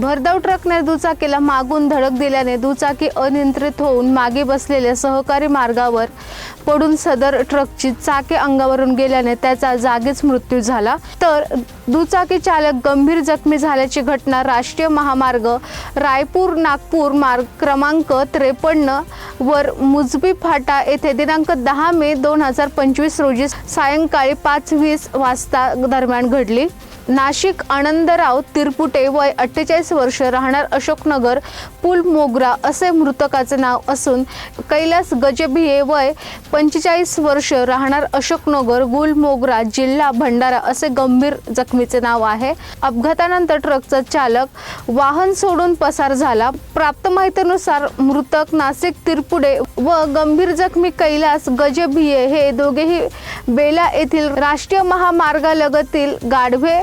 भरधाव ट्रकने दुचाकीला मागून धडक दिल्याने दुचाकी अनियंत्रित होऊन मागे बसलेल्या सहकारी मार्गावर पडून सदर ट्रकची चाके अंगावरून गेल्याने त्याचा जागीच मृत्यू झाला. तर दुचाकी चालक गंभीर जखमी झाल्याची घटना राष्ट्रीय महामार्ग रायपूर नागपूर मार्ग क्रमांक त्रेपन्न वर मुजबी फाटा येथे दिनांक दहा मे दोन हजार पंचवीस रोजी सायंकाळी पाच वीस वाजता दरम्यान घडली. नाशिक आनंदराव तिरपुटे वय अठ्ठेचाळीस वर्ष राहणार अशोकनगर पुल मोगरा असे मृतकाचे नाव असून कैलास गजभिये वय पंचेचाळीस वर्ष राहणार अशोकनगर गुल मोगरा जिल्हा भंडारा असे गंभीर जखमीचे नाव आहे. अपघातानंतर ट्रकचा चालक वाहन सोडून पसार झाला. प्राप्त माहितीनुसार मृतक नाशिक तिरपुडे व गंभीर जखमी कैलास गजभिये हे दोघेही बेला येथील राष्ट्रीय महामार्गालगतील गाढवे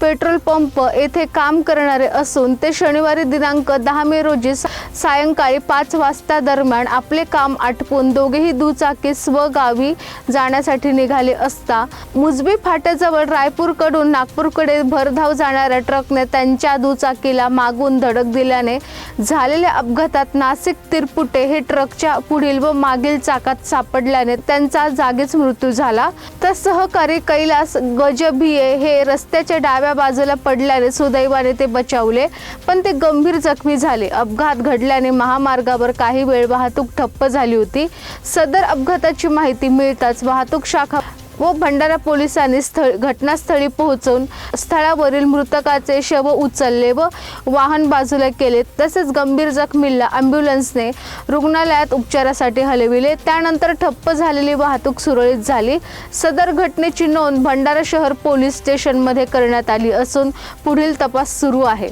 पेट्रोल पंप येथे काम करणारे असून ते शनिवारी दिनांक दहा मे रोजी सायंकाळी पाच वाजता दरम्यान आपले काम आटपून दोघेही दुचाकी स्वगावी जाण्यासाठी निघाले असता मुजबी फाट्याजवळ रायपूरकडून नागपूरकडे भरधाव जाणाऱ्या ट्रकने त्यांच्या दुचाकीला मागून धडक दिल्याने झालेल्या अपघातात नाशिक तिरपुटे हे ट्रकच्या पुढील व मागील चाकात सापडल्याने त्यांचा जागीच मृत्यू झाला. तर सहकारी कैलास गजभिये हे रस्त्याच्या डाव्या बाजूला पडल्याने सुदैवाने ते बचावले पण ते गंभीर जखमी झाले. अपघात घडल्याने महामार्गावर काही वेळ वाहतूक ठप्प झाली होती. सदर अपघाताची माहिती मिळताच वाहतूक शाखा व भंडारा पोलिसांनी स्थळ घटनास्थळी पोहोचून स्थळावरील मृतकाचे शव उचलले व वाहन बाजूला केले. तसेच गंभीर जखमीला अँब्युलन्सने रुग्णालयात उपचारासाठी हलविले. त्यानंतर ठप्प झालेली वाहतूक सुरळीत झाली. सदर घटनेची नोंद भंडारा शहर पोलीस स्टेशनमध्ये करण्यात आली असून पुढील तपास सुरू आहे.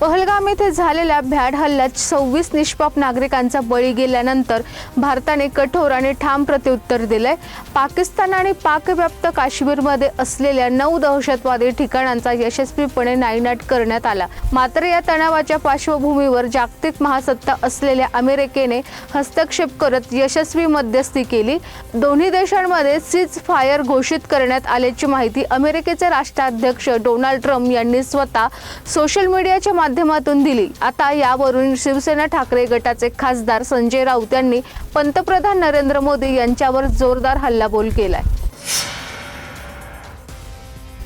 पहलगाम येथे झालेल्या भ्याड हल्ल्यात सव्वीस निष्पाप नागरिकांचा बळी गेल्यानंतर भारताने कठोर आणि ठाम प्रत्युत्तर दिलंय. पाकिस्तान आणि पाकव्याप्त काश्मीरमध्ये असलेल्या नऊ दहशतवादी ठिकाणांचा यशस्वीपणे नायनाट करण्यात आला. मात्र या तणावाच्या पार्श्वभूमीवर जागतिक महासत्ता असलेल्या अमेरिकेने हस्तक्षेप करत यशस्वी मध्यस्थी केली. दोन्ही देशांमध्ये सीज फायर घोषित करण्यात आल्याची माहिती अमेरिकेचे राष्ट्राध्यक्ष डोनाल्ड ट्रम्प यांनी स्वतः सोशल मीडियाच्या माध्यमातून दिली. आता यावरून शिवसेना ठाकरे गटाचे खासदार संजय राऊत यांनी पंतप्रधान नरेंद्र मोदी यांच्यावर जोरदार हल्लाबोल केलाय.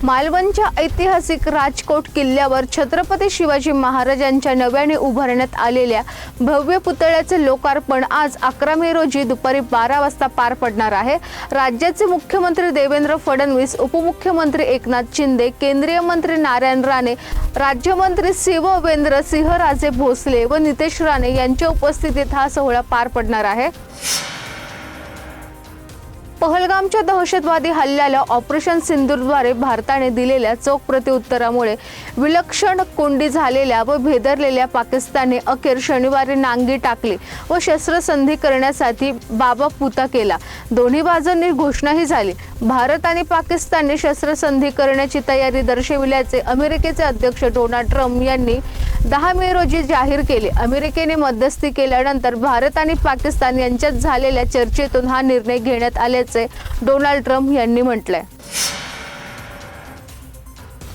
मालवणच्या ऐतिहासिक राजकोट किल्ल्यावर छत्रपती शिवाजी महाराजांच्या नव्याने उभारण्यात आलेल्या भव्य पुतळ्याचे लोकार्पण आज अकरा मे रोजी दुपारी बारा वाजता पार पडणार आहे. राज्याचे मुख्यमंत्री देवेंद्र फडणवीस उपमुख्यमंत्री एकनाथ शिंदे केंद्रीय मंत्री नारायण राणे राज्यमंत्री शिववेंद्र सिंहराजे भोसले व नितेश राणे यांच्या उपस्थितीत हा सोहळा पार पडणार आहे. पहलगामच्या दहशतवादी हल्ल्याला ऑपरेशन सिंदूरद्वारे भारताने दिलेल्या चोख प्रत्युत्तरामुळे विलक्षण कोंडी झालेल्या व भेदरलेल्या पाकिस्तानने अखेर शनिवारी नांगी टाकली व शस्त्रसंधी करण्यासाठी बाबा पुता केला. दोन्ही बाजूंनी घोषणाही झाली. भारत आणि पाकिस्तानने शस्त्रसंधी करण्याची तयारी दर्शविल्याचे अमेरिकेचे अध्यक्ष डोनाल्ड ट्रम्प यांनी दहा मे रोजी जाहीर केले. अमेरिकेने मध्यस्थी केल्यानंतर भारत आणि पाकिस्तान यांच्यात झालेल्या चर्चेतून हा निर्णय घेण्यात आल्याचे डोनाल्ड ट्रम्प यांनी म्हटलंय.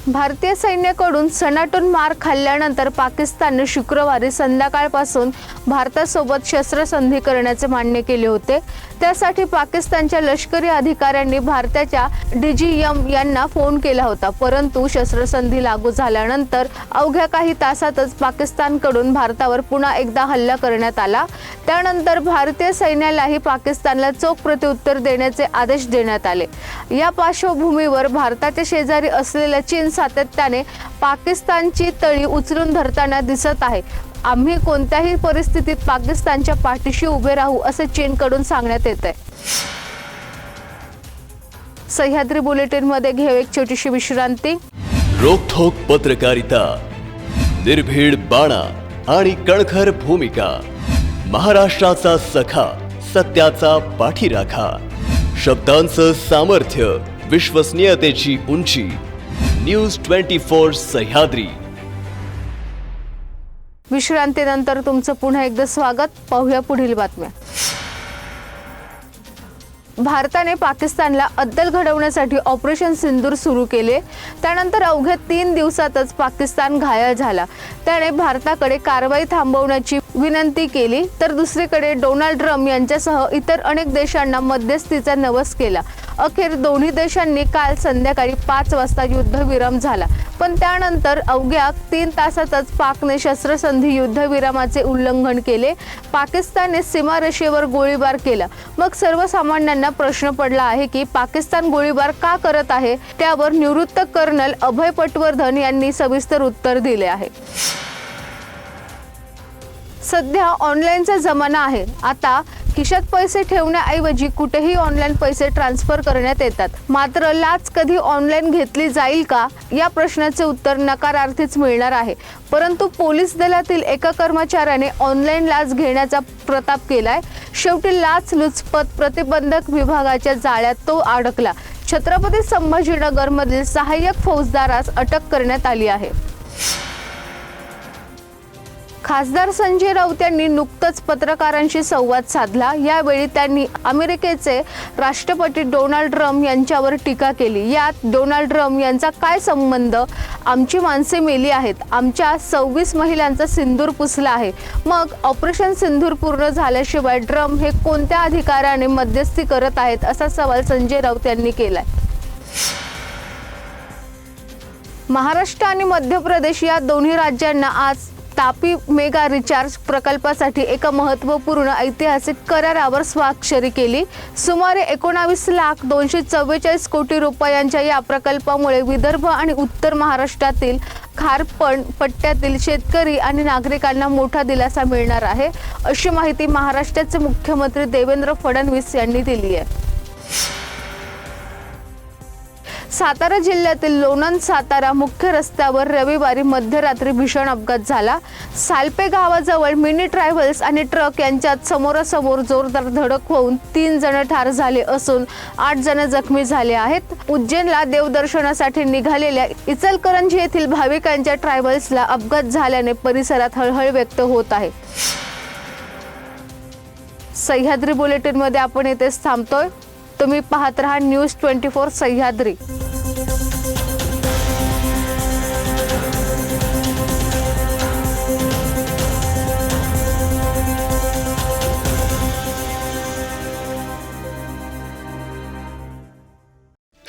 भारतीय सैन्याकडून सनाटून मार खाल्ल्यानंतर पाकिस्तानने शुक्रवारी संध्याकाळपासून भारतासोबत शस्त्रसंधी करण्याचे मान्य केले होते. त्यासाठी पाकिस्तानच्या लष्करी अधिकाऱ्यांनी भारताच्या डीजीएम यांना फोन केला होता. परंतु शस्त्रसंधी लागू झाल्यानंतर अवघ्या काही तासातच पाकिस्तानकडून भारतावर पुन्हा एकदा हल्ला करण्यात आला. त्यानंतर भारतीय सैन्यालाही पाकिस्तानला चोख प्रत्युत्तर देण्याचे आदेश देण्यात आले. या पार्श्वभूमीवर भारताच्या शेजारी असलेल्या चीन सातत्याने पाकिस्तानची तळी उचलून धरताना दिसत आहे. आम्ही कोणत्याही परिस्थितीत पाकिस्तानच्या पाठीशी उभे राहू असे चीनकडून सांगण्यात येत आहे. सह्याद्री बुलेटिनमध्ये घेऊ एक छोटीशी विश्रांती. रोखोक पत्रकारिता निर्भीड बाणा आणि कणखर भूमिका महाराष्ट्राचा सखा सत्याचा पाठीराखा शब्दांचं सामर्थ्य विश्वसनीयतेची उंची न्यूज ट्वेंटी फोर सह्याद्री. विश्रांतीनंतर तुमचं पुन्हा एकदा स्वागत. पाहूया पुढील बातम्या. भारताने पाकिस्तानला अद्दल घडवण्यासाठी ऑपरेशन सिंदूर सुरू केले. त्यानंतर अवघ्या तीन दिवसातच पाकिस्तान घायल झाला. त्याने भारताकडे कारवाई थांबवण्याची विनंती केली तर दुसरीकडे डोनाल्ड ट्रम्प यांच्यासह इतर अनेक देशांना मध्यस्थीचा नवस केला. अखेर दोन्ही देशांनी काल संध्याकाळी पाच वाजता युद्धविराम झाला. पण त्यानंतर अवघ्या तीन तासातच पाकने शस्त्रसंधी युद्धविरामाचे उल्लंघन केले. पाकिस्तानने सीमारेषेवर गोळीबार केला. मग सर्वसामान्यांना प्रश्न पडला आहे की पाकिस्तान गोळीबार का करत आहे? त्यावर निवृत्त कर्नल अभय पटवर्धन यांनी सविस्तर उत्तर दिले आहे. सध्या ऑनलाईनचा जमाना आहे. आता खिशात पैसे ठेवण्याऐवजी कुठेही ऑनलाईन पैसे ट्रान्सफर करण्यात येतात. मात्र लाच कधी ऑनलाईन घेतली जाईल का? या प्रश्नाचे उत्तर नकारार्थीच मिळणार आहे. परंतु पोलीस दलातील एका कर्मचाऱ्याने ऑनलाईन लाच घेण्याचा प्रताप केलाय. शेवटी लाच लुचपत प्रतिबंधक विभागाच्या जाळ्यात तो अडकला. छत्रपती संभाजीनगरमधील सहाय्यक फौजदारास अटक करण्यात आली आहे. खासदार संजय राऊत यांनी नुकतंच पत्रकारांशी संवाद साधला. यावेळी त्यांनी अमेरिकेचे राष्ट्रपती डोनाल्ड ट्रम्प यांच्यावर टीका केली. यात डोनाल्ड ट्रम्प यांचा काय संबंध? आमची माणसे मेली आहेत. आमच्या सव्वीस महिलांचा सिंदूर पुसला आहे. मग ऑपरेशन सिंदूर पूर्ण झाल्याशिवाय ट्रम्प हे कोणत्या अधिकाराने मध्यस्थी करत आहेत असा सवाल संजय राऊत यांनी केलाय. महाराष्ट्र आणि मध्य प्रदेश या दोन्ही राज्यांना आज तापी मेगा रिचार्ज प्रकल्पासाठी एका महत्त्वपूर्ण ऐतिहासिक करारावर स्वाक्षरी केली. सुमारे एकोणावीस लाख दोनशे चव्वेचाळीस कोटी रुपयांच्या या प्रकल्पामुळे विदर्भ आणि उत्तर महाराष्ट्रातील खारपण पट्ट्यातील शेतकरी आणि नागरिकांना मोठा दिलासा मिळणार आहे अशी माहिती महाराष्ट्राचे मुख्यमंत्री देवेंद्र फडणवीस यांनी दिली आहे. सातारा जिल्ह्यातील लोणंद सातारा मुख्य रस्त्यावर रविवारी मध्यरात्री भीषण अपघात झाला. सालपे गावाजवळ मिनी ट्रॅव्हल्स आणि ट्रक यांच्यात समोरासमोर जोरदार धडक होऊन तीन जण ठार झाले असून आठ जण जखमी झाले आहेत. उज्जैनला देवदर्शनासाठी निघालेल्या इचलकरंजी येथील भाविकांच्या ट्रॅव्हल्सला अपघात झाल्याने परिसरात हळहळ व्यक्त होत आहे. सह्याद्री बुलेटिनमध्ये आपण येथेच थांबतोय. तुम्ही पाहत रहा न्यूज ट्वेंटी फोर सह्याद्री.